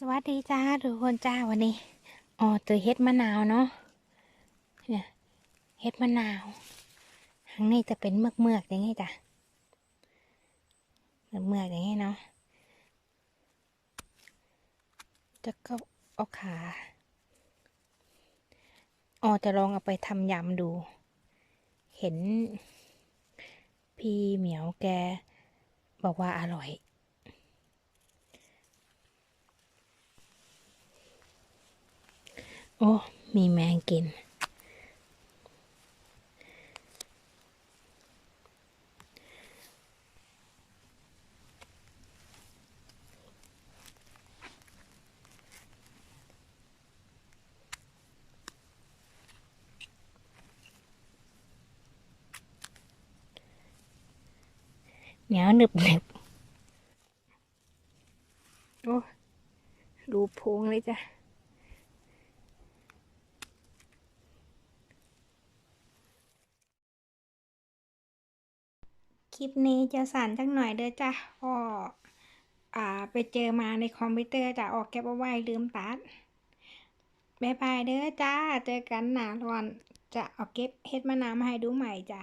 สวัสดีจ้าทุกคนจ้าวันนี้อ๋อเจอเฮ็ดมะนาวเนาะเนี่ยเฮ็ดมะนาวข้างในจะเป็นเมือกเมือกๆอย่างงี้จ้ะเมือกเมือกๆอย่างงี้เนาะจะก็เอาขาอ๋อจะลองเอาไปทำยำดู เห็น พี่เหมียวแก บอกว่าอร่อย โอ้ มีแมงกิน เหนียวหนึบหนึบโอ้ ดูพวงเลยจ้ะ คลิปนี้จะสั่นจักหน่อยเด้อจ้ะก็อ่าไปเจอมาในคอมพิวเตอร์จะออกแก็บเอาไว้ลืมตัดบายบายเด้อจ้า เจอกันหนาร้อน จะเอาเก็บเฮ็ดมะนาวมาให้ดูใหม่จ้ะ